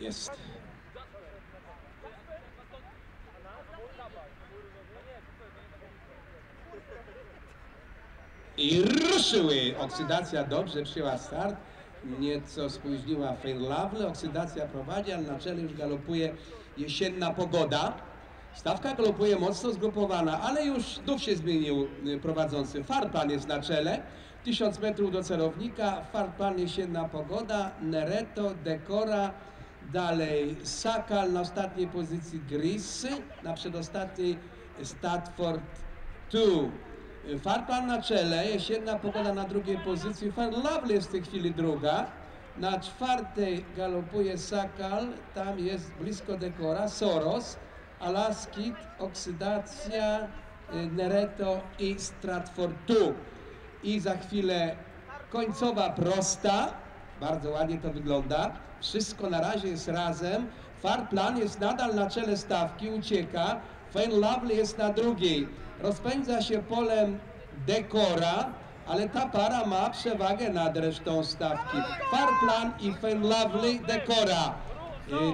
jest. I ruszyły. Oksydacja dobrze przyjęła start. Nieco spóźniła Fair Lovely. Oksydacja prowadzi, ale na czele już galopuje jesienna pogoda. Stawka galopuje mocno zgrupowana, ale już znów się zmienił y, prowadzący. Farpan jest na czele. 1000 metrów do celownika. Farpan jesienna pogoda. Nereto, Dekora. Dalej Sakal na ostatniej pozycji Gris. Na przedostatniej Statford 2. Farplan na czele, jesienna pogoda na drugiej pozycji, Fan Lovely jest w tej chwili druga. Na czwartej galopuje Sakal, tam jest blisko dekora, Soros, Alaskit, Oksydacja, y, Nereto i Stratford 2. I za chwilę końcowa prosta, bardzo ładnie to wygląda. Wszystko na razie jest razem. Farplan jest nadal na czele stawki, ucieka. Fane Lovely jest na drugiej. Rozpędza się polem Dekora, ale ta para ma przewagę nad resztą stawki. Farplan i Fane Lovely Dekora.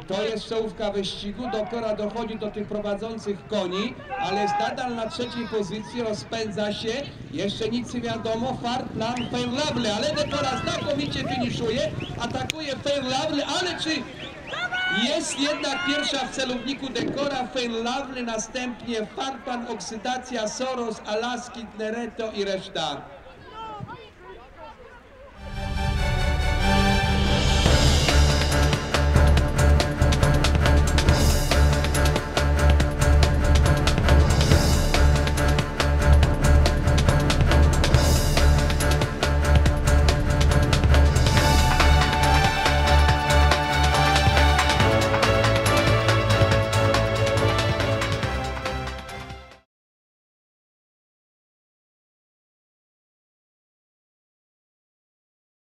To jest czołówka wyścigu. Dokora dochodzi do tych prowadzących koni, ale nadal na trzeciej pozycji, rozpędza się. Jeszcze nic nie wiadomo. Far plan Fair Lovely, ale Dekora znakomicie finiszuje. Atakuje Fair Lovely, ale czy jest jednak pierwsza w celowniku Dekora, Fair Lovely, następnie Farpan, Oksydacja, Soros, Alaski, Nereto i reszta.